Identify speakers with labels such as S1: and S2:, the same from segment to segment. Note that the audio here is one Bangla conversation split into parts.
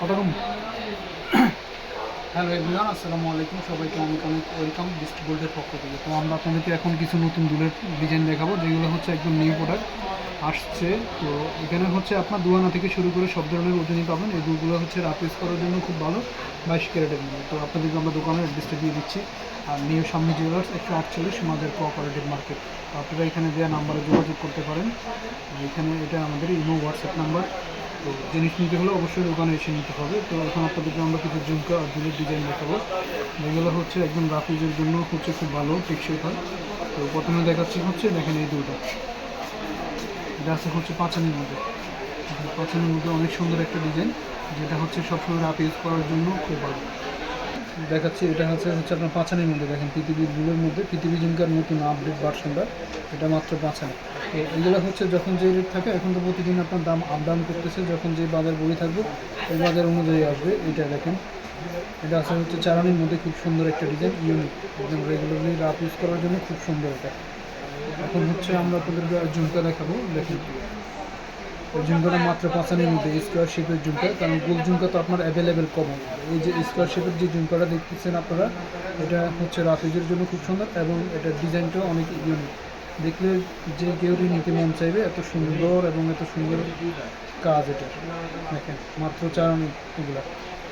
S1: কত কম হ্যালো এভরিওয়ান আসসালামু আলাইকুম। সবাইকে অনেক অনেক ওয়েলকাম বিস্ট গোল্ডের পক্ষ থেকে। তো আমরা আপনাদেরকে এখন কিছু নতুন দুলের ডিজাইন দেখাবো, যেগুলো হচ্ছে একদম নিউ প্রোডাক্ট আসছে। তো এখানে হচ্ছে আপনার দুয়ানা থেকে শুরু করে সব ধরনের ওজনই পাবেন। এই দুলগুলো হচ্ছে রাপিস করার জন্য খুব ভালো বাইশ ক্যারেটের মধ্যে তো আপনাদেরকে আমরা দোকানের অ্যাড্রেসটা দিয়ে দিচ্ছি। আর নিউ সামনে জুয়েলার্স একশো আটচল্লিশ মাদের কোঅপারেটিভ মার্কেট তো আপনারা এখানে দেওয়া নাম্বারে যোগাযোগ করতে পারেন। এখানে এটা আমাদের ইমো হোয়াটসঅ্যাপ নাম্বার তো জিনিস নিতে হলে অবশ্যই দোকানে এসে নিতে হবে। তো এখন আপনাদেরকে আমরা কিছু ঝুমকা আর দুলের ডিজাইন দেখাবো। যেগুলো হচ্ছে একদম রাফিজের জন্য হচ্ছে খুব ভালো, টেকসই হয়। তো প্রথমে দেখাচ্ছি হচ্ছে, দেখেন এই দুলটা এটা আছে হচ্ছে পাঁচানির মধ্যে। পাঁচানির মধ্যে অনেক সুন্দর একটা ডিজাইন যেটা হচ্ছে সবসময় রাফ ইউজ করার জন্য খুব ভালো। দেখাচ্ছি, এটা হচ্ছে হচ্ছে আপনার পাঁচানির মধ্যে, দেখেন পৃথিবীর বুলের মধ্যে পৃথিবী জিঙ্কার নতুন আপডেট ভার্সনটা এটা মাত্র পাঁচানি। তো এগুলো হচ্ছে যখন যে রেট থাকে, এখন তো প্রতিদিন আপনার দাম আপ ডাউন করতেছে, যখন যে বাজার বড়ি থাকবে, ওই বাজার অনুযায়ী আসবে, এটা দেখেন। এটা আছে হচ্ছে চারানির মধ্যে খুব সুন্দর একটা ডিজাইন ইউনিক একদম রেগুলারলি রাফ ইউজ করার জন্য খুব সুন্দর এটা। এখন হচ্ছে আমরা আপনাদেরকে ঝুমকা দেখাবো, দেখেন। ঝুমকাটা মাত্র মধ্যে স্কোয়ার শেপের ঝুমকা কারণ গোল ঝুমকা তো আপনার অ্যাভেলেবেল কম এই যে স্কোয়ার শেপের যে ঝুমকাটা দেখতেছেন আপনারা, এটা হচ্ছে রাফিজের জন্য খুব সুন্দর এবং এটার ডিজাইনটাও অনেক ইউনিক দেখলে যে কেউই নিতে মন চাইবে, এত সুন্দর এবং এত সুন্দর কাজ এটা। দেখেন, মাত্র চারানি এগুলা।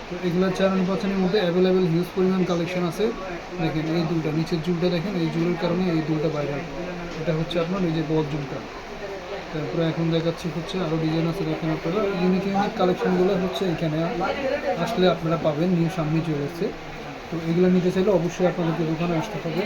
S1: তো এগুলো চারানি পাচানির মধ্যে অ্যাভেলেবেল হিউজ পরিমাণ কালেকশন আছে। দেখেন, এই দুলটা নিচের চুলটা দেখেন, এই চুলের কারণে এই দুলটা বাইরে এটা হচ্ছে আপনার এই যে বল ঝুমকা তারপরে এখন দেখাচ্ছি হচ্ছে আরও ডিজাইন আছে দেখেন আপনারা। ইউনিক ইউনিক কালেকশনগুলো হচ্ছে এখানে আসলে আপনারা পাবেন, নিউ সামনে চলে এসছে। তো এগুলো নিতে চাইলে অবশ্যই আপনাদেরকে দোকানে আসতে হবে।